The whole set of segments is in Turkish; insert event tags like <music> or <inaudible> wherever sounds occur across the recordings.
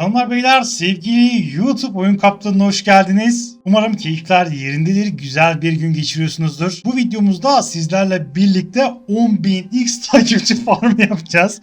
Hanımlar beyler sevgili YouTube oyun kaptanına hoş geldiniz. Umarım keyifler yerindedir, güzel bir gün geçiriyorsunuzdur. Bu videomuzda sizlerle birlikte 10.000x takipçi <laughs> farmı yapacağız.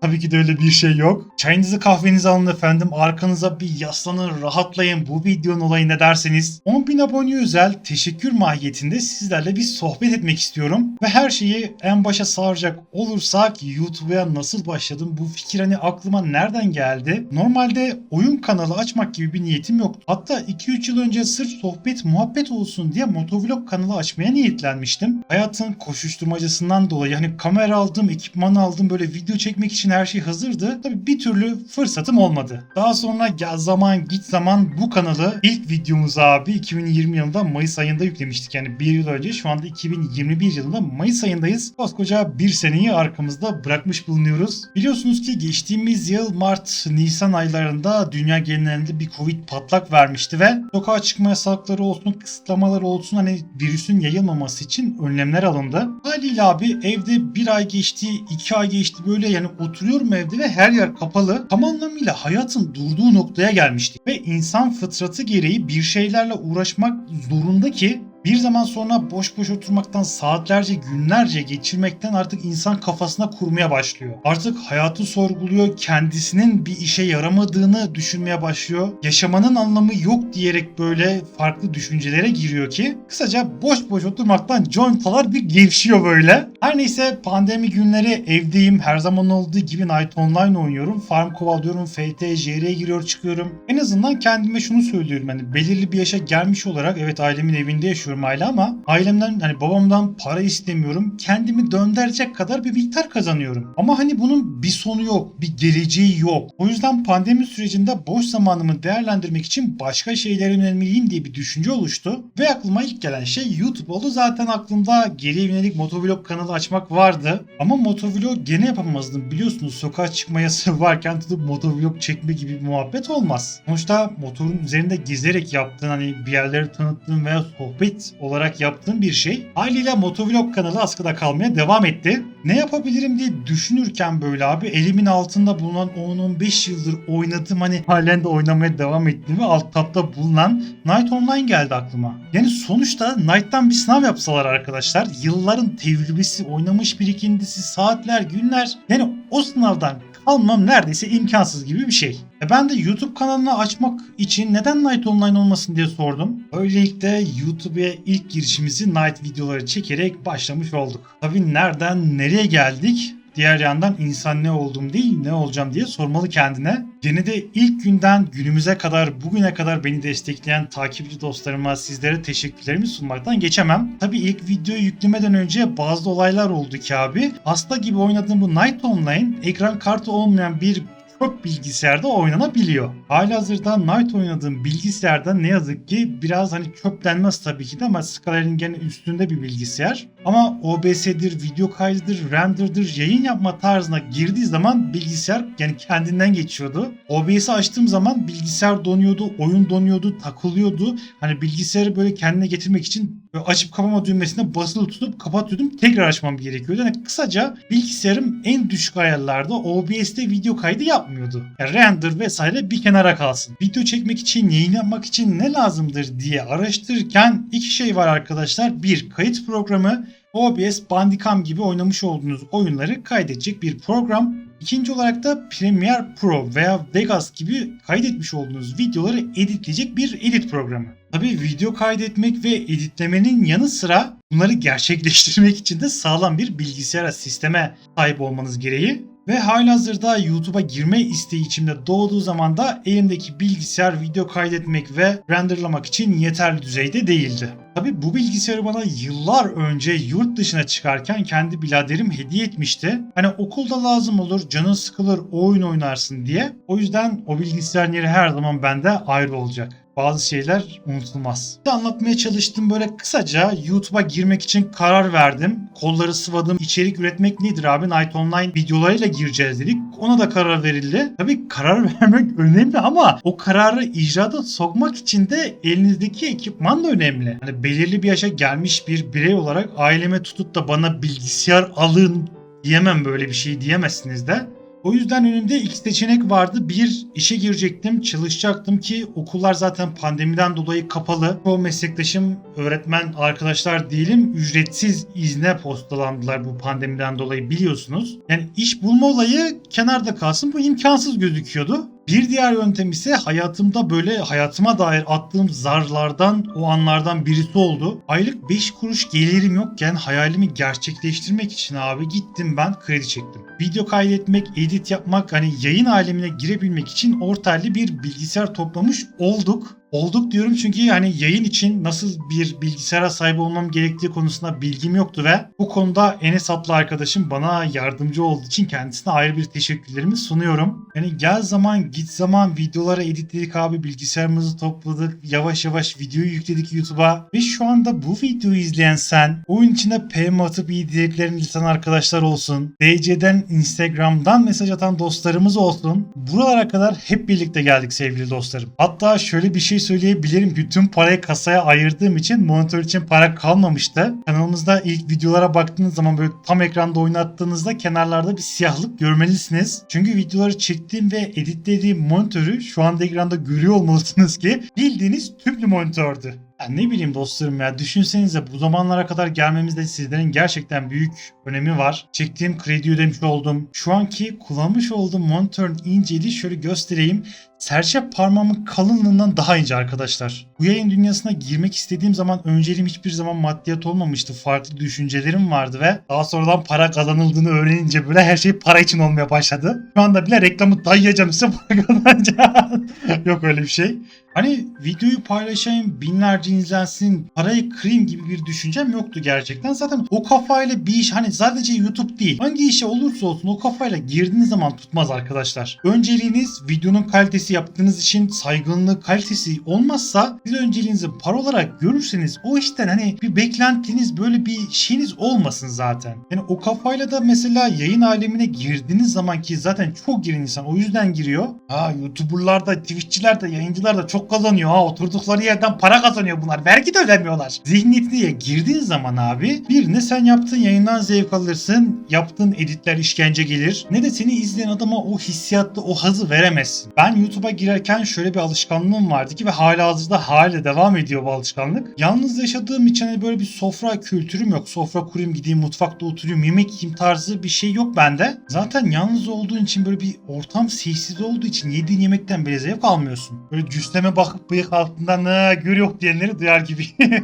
Tabii ki de öyle bir şey yok. Çayınızı kahvenizi alın efendim. Arkanıza bir yaslanın, rahatlayın. Bu videonun olayı ne derseniz 10.000 abone özel teşekkür mahiyetinde sizlerle bir sohbet etmek istiyorum. Ve her şeyi en başa saracak olursak YouTube'a nasıl başladım? Bu fikir hani aklıma nereden geldi? Normalde oyun kanalı açmak gibi bir niyetim yoktu. Hatta 2-3 yıl önce sırf sohbet muhabbet olsun diye motovlog kanalı açmaya niyetlenmiştim. Hayatın koşuşturmacasından dolayı hani kamera aldım, ekipman aldım böyle video çekmek için her şey hazırdı. Tabii bir türlü fırsatım olmadı. Daha sonra gel zaman git zaman bu kanalı ilk videomuzu abi 2020 yılında Mayıs ayında yüklemiştik. Yani bir yıl önce şu anda 2021 yılında Mayıs ayındayız. Koskoca bir seneyi arkamızda bırakmış bulunuyoruz. Biliyorsunuz ki geçtiğimiz yıl Mart, Nisan aylarında dünya genelinde bir Covid patlak vermişti ve sokağa çıkma yasakları olsun, kısıtlamalar olsun hani virüsün yayılmaması için önlemler alındı. Haliyle abi evde bir ay geçti, iki ay geçti böyle yani oturuyorum evde ve her yer kapalı. Tam anlamıyla hayatın durduğu noktaya gelmiştik. Ve insan fıtratı gereği bir şeylerle uğraşmak zorunda ki bir zaman sonra boş boş oturmaktan saatlerce günlerce geçirmekten artık insan kafasına kurmaya başlıyor. Artık hayatı sorguluyor, kendisinin bir işe yaramadığını düşünmeye başlıyor. Yaşamanın anlamı yok diyerek böyle farklı düşüncelere giriyor ki kısaca boş boş oturmaktan contalar bir gevşiyor böyle. Her neyse pandemi günleri evdeyim. Her zaman olduğu gibi Night Online oynuyorum. Farm kovalıyorum, FT, JR'ye giriyor çıkıyorum. En azından kendime şunu söylüyorum hani belirli bir yaşa gelmiş olarak evet ailemin evinde yaşıyorum hala ama ailemden hani babamdan para istemiyorum. Kendimi döndürecek kadar bir miktar kazanıyorum. Ama hani bunun bir sonu yok, bir geleceği yok. O yüzden pandemi sürecinde boş zamanımı değerlendirmek için başka şeylere yönelmeliyim diye bir düşünce oluştu. Ve aklıma ilk gelen şey YouTube oldu. Zaten aklımda geriye yönelik motovlog kanalı açmak vardı. Ama motovlog gene yapamazdım. Biliyorsunuz sokağa çıkma yasağı <laughs> varken tutup motovlog çekme gibi bir muhabbet olmaz. Sonuçta motorun üzerinde gezerek yaptığın hani bir yerleri tanıttığın veya sohbet olarak yaptığın bir şey. Haliyle motovlog kanalı askıda kalmaya devam etti. Ne yapabilirim diye düşünürken böyle abi elimin altında bulunan 10-15 yıldır oynadığım hani halen de oynamaya devam ettiğim ve alt tapta bulunan Night Online geldi aklıma. Yani sonuçta Night'tan bir sınav yapsalar arkadaşlar yılların tecrübesi, oynamış birikintisi, saatler, günler yani o sınavdan almam neredeyse imkansız gibi bir şey. E ben de YouTube kanalını açmak için neden Night Online olmasın diye sordum. Böylelikle YouTube'ya ilk girişimizi Night videoları çekerek başlamış olduk. Tabii nereden nereye geldik? Diğer yandan insan ne oldum değil ne olacağım diye sormalı kendine. Gene de ilk günden günümüze kadar bugüne kadar beni destekleyen takipçi dostlarıma sizlere teşekkürlerimi sunmaktan geçemem. Tabi ilk videoyu yüklemeden önce bazı olaylar oldu ki abi. Hasta gibi oynadığım bu Night Online ekran kartı olmayan bir çok bilgisayarda oynanabiliyor. Halihazırda Night oynadığım bilgisayarda ne yazık ki biraz hani çöplenmez tabii ki de ama skalerin gene üstünde bir bilgisayar. Ama OBS'dir, video kaydıdır, render'dır, yayın yapma tarzına girdiği zaman bilgisayar yani kendinden geçiyordu. OBS'i açtığım zaman bilgisayar donuyordu, oyun donuyordu, takılıyordu. Hani bilgisayarı böyle kendine getirmek için böyle açıp kapama düğmesine basılı tutup kapatıyordum. Tekrar açmam gerekiyordu. Yani kısaca bilgisayarım en düşük ayarlarda OBS'te video kaydı yapmıyordu. Yani render vesaire bir kenara kalsın. Video çekmek için, yayın yapmak için ne lazımdır diye araştırırken iki şey var arkadaşlar. Bir, kayıt programı. OBS, Bandicam gibi oynamış olduğunuz oyunları kaydedecek bir program. İkinci olarak da Premiere Pro veya Vegas gibi kaydetmiş olduğunuz videoları editleyecek bir edit programı. Tabii video kaydetmek ve editlemenin yanı sıra bunları gerçekleştirmek için de sağlam bir bilgisayara sisteme sahip olmanız gereği. Ve halihazırda YouTube'a girme isteği içimde doğduğu zaman da elimdeki bilgisayar video kaydetmek ve renderlamak için yeterli düzeyde değildi. Tabi bu bilgisayarı bana yıllar önce yurt dışına çıkarken kendi biraderim hediye etmişti. Hani okulda lazım olur, canın sıkılır, oyun oynarsın diye. O yüzden o bilgisayarın yeri her zaman bende ayrı olacak bazı şeyler unutulmaz. Anlatmaya çalıştım böyle kısaca YouTube'a girmek için karar verdim. Kolları sıvadım. İçerik üretmek nedir abi? Night Online videolarıyla gireceğiz dedik. Ona da karar verildi. Tabii karar <laughs> vermek önemli ama o kararı icrada sokmak için de elinizdeki ekipman da önemli. Hani belirli bir yaşa gelmiş bir birey olarak aileme tutup da bana bilgisayar alın diyemem böyle bir şey diyemezsiniz de. O yüzden önümde iki seçenek vardı. Bir, işe girecektim, çalışacaktım ki okullar zaten pandemiden dolayı kapalı. O meslektaşım, öğretmen arkadaşlar diyelim ücretsiz izne postalandılar bu pandemiden dolayı biliyorsunuz. Yani iş bulma olayı kenarda kalsın bu imkansız gözüküyordu. Bir diğer yöntem ise hayatımda böyle hayatıma dair attığım zarlardan o anlardan birisi oldu. Aylık 5 kuruş gelirim yokken hayalimi gerçekleştirmek için abi gittim ben kredi çektim. Video kaydetmek, edit yapmak hani yayın alemine girebilmek için ortaylı bir bilgisayar toplamış olduk. Olduk diyorum çünkü yani yayın için nasıl bir bilgisayara sahip olmam gerektiği konusunda bilgim yoktu ve bu konuda Enes adlı arkadaşım bana yardımcı olduğu için kendisine ayrı bir teşekkürlerimi sunuyorum. Yani gel zaman git zaman videoları editledik abi bilgisayarımızı topladık yavaş yavaş videoyu yükledik YouTube'a ve şu anda bu videoyu izleyen sen oyun içinde PM atıp iyi dileklerini ileten arkadaşlar olsun. DC'den Instagram'dan mesaj atan dostlarımız olsun. Buralara kadar hep birlikte geldik sevgili dostlarım. Hatta şöyle bir şey söyleyebilirim ki tüm parayı kasaya ayırdığım için monitör için para kalmamıştı. Kanalımızda ilk videolara baktığınız zaman böyle tam ekranda oynattığınızda kenarlarda bir siyahlık görmelisiniz. Çünkü videoları çektiğim ve editlediğim monitörü şu anda ekranda görüyor olmalısınız ki bildiğiniz tüplü monitördü. Ya ne bileyim dostlarım ya düşünsenize bu zamanlara kadar gelmemizde sizlerin gerçekten büyük önemi var. Çektiğim kredi ödemiş oldum. Şu anki kullanmış olduğum monitörün inceliği şöyle göstereyim. Serçe parmağımın kalınlığından daha ince arkadaşlar. Bu yayın dünyasına girmek istediğim zaman önceliğim hiçbir zaman maddiyat olmamıştı. Farklı düşüncelerim vardı ve daha sonradan para kazanıldığını öğrenince böyle her şey para için olmaya başladı. Şu anda bile reklamı dayayacağım size para kazanacağım. <laughs> Yok öyle bir şey. Hani videoyu paylaşayım binlerce izlensin parayı kırayım gibi bir düşüncem yoktu gerçekten. Zaten o kafayla bir iş hani sadece YouTube değil. Hangi işe olursa olsun o kafayla girdiğiniz zaman tutmaz arkadaşlar. Önceliğiniz videonun kalitesi yaptığınız için saygınlığı kalitesi olmazsa bir önceliğinizi para olarak görürseniz o işten hani bir beklentiniz böyle bir şeyiniz olmasın zaten. Yani o kafayla da mesela yayın alemine girdiğiniz zaman ki zaten çok giren insan o yüzden giriyor. Ha YouTuber'lar da Twitch'çiler de yayıncılar da çok kazanıyor ha oturdukları yerden para kazanıyor bunlar. Vergi de ödemiyorlar. Zihniyetine girdiğin zaman abi bir ne sen yaptığın yayından zevk alırsın, yaptığın editler işkence gelir. Ne de seni izleyen adama o hissiyatlı o hazı veremezsin. Ben YouTube'a girerken şöyle bir alışkanlığım vardı ki ve hala hazırda hala devam ediyor bu alışkanlık. Yalnız yaşadığım için hani böyle bir sofra kültürüm yok. Sofra kurayım gideyim mutfakta oturayım yemek yiyeyim tarzı bir şey yok bende. Zaten yalnız olduğun için böyle bir ortam sessiz olduğu için yediğin yemekten bile zevk almıyorsun. Böyle cüsleme bakıp bıyık altından ne görüyor diyenleri duyar gibi. <laughs>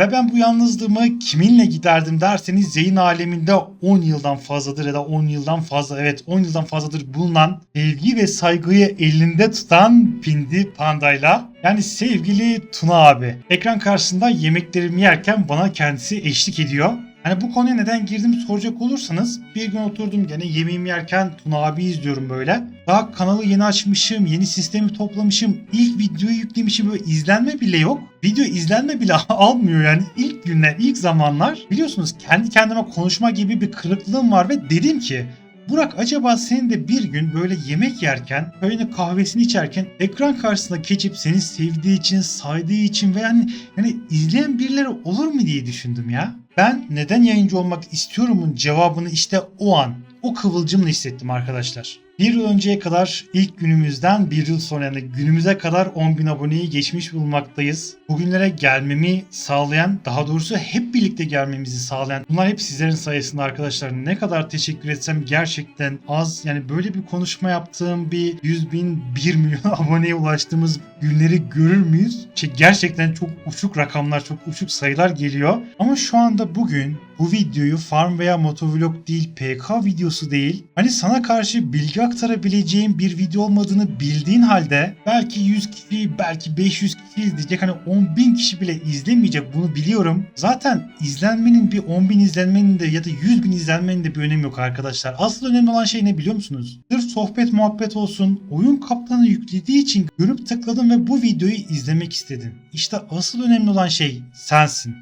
Ve ben bu yalnızlığımı kiminle giderdim derseniz yayın aleminde 10 yıldan fazladır ya da 10 yıldan fazla evet 10 yıldan fazladır bulunan sevgi ve saygıyı elinde tutan Pindi Panda'yla yani sevgili Tuna abi. Ekran karşısında yemeklerimi yerken bana kendisi eşlik ediyor. Hani bu konuya neden girdim soracak olursanız bir gün oturdum gene yemeğimi yerken Tuna abi izliyorum böyle. Daha kanalı yeni açmışım, yeni sistemi toplamışım, ilk videoyu yüklemişim böyle izlenme bile yok. Video izlenme bile <laughs> almıyor yani ilk günler, ilk zamanlar. Biliyorsunuz kendi kendime konuşma gibi bir kırıklığım var ve dedim ki Burak acaba senin de bir gün böyle yemek yerken, böyle kahvesini içerken ekran karşısında geçip seni sevdiği için, saydığı için ve yani, yani izleyen birileri olur mu diye düşündüm ya. Ben neden yayıncı olmak istiyorumun cevabını işte o an, o kıvılcımla hissettim arkadaşlar. Bir yıl önceye kadar ilk günümüzden bir yıl sonra yani günümüze kadar 10.000 aboneyi geçmiş bulunmaktayız. Bugünlere gelmemi sağlayan, daha doğrusu hep birlikte gelmemizi sağlayan bunlar hep sizlerin sayesinde arkadaşlar. Ne kadar teşekkür etsem gerçekten az. Yani böyle bir konuşma yaptığım bir 100 bin, 1 milyon <laughs> aboneye ulaştığımız günleri görür müyüz? Gerçekten çok uçuk rakamlar, çok uçuk sayılar geliyor. Ama şu anda bugün bu videoyu farm veya motovlog değil PK videosu değil hani sana karşı bilgi aktarabileceğim bir video olmadığını bildiğin halde belki 100 kişi belki 500 kişi izleyecek hani 10 bin kişi bile izlemeyecek bunu biliyorum. Zaten izlenmenin bir 10 bin izlenmenin de ya da 100 bin izlenmenin de bir önemi yok arkadaşlar. Asıl önemli olan şey ne biliyor musunuz? Sırf sohbet muhabbet olsun oyun kaptanı yüklediği için görüp tıkladım ve bu videoyu izlemek istedin. İşte asıl önemli olan şey sensin.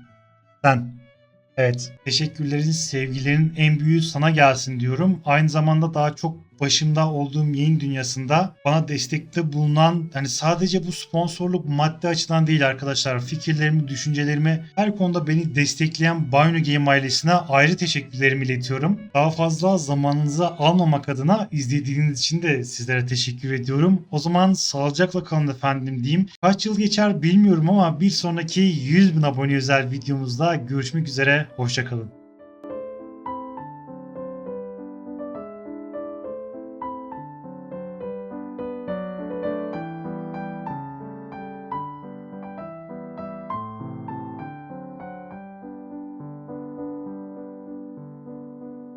Sen. Evet, teşekkürlerin, sevgilerin en büyüğü sana gelsin diyorum. Aynı zamanda daha çok başımda olduğum yayın dünyasında bana destekte bulunan hani sadece bu sponsorluk maddi açıdan değil arkadaşlar fikirlerimi, düşüncelerimi her konuda beni destekleyen Bino Game ailesine ayrı teşekkürlerimi iletiyorum. Daha fazla zamanınızı almamak adına izlediğiniz için de sizlere teşekkür ediyorum. O zaman sağlıcakla kalın efendim diyeyim. Kaç yıl geçer bilmiyorum ama bir sonraki 100 bin abone özel videomuzda görüşmek üzere. Hoşçakalın.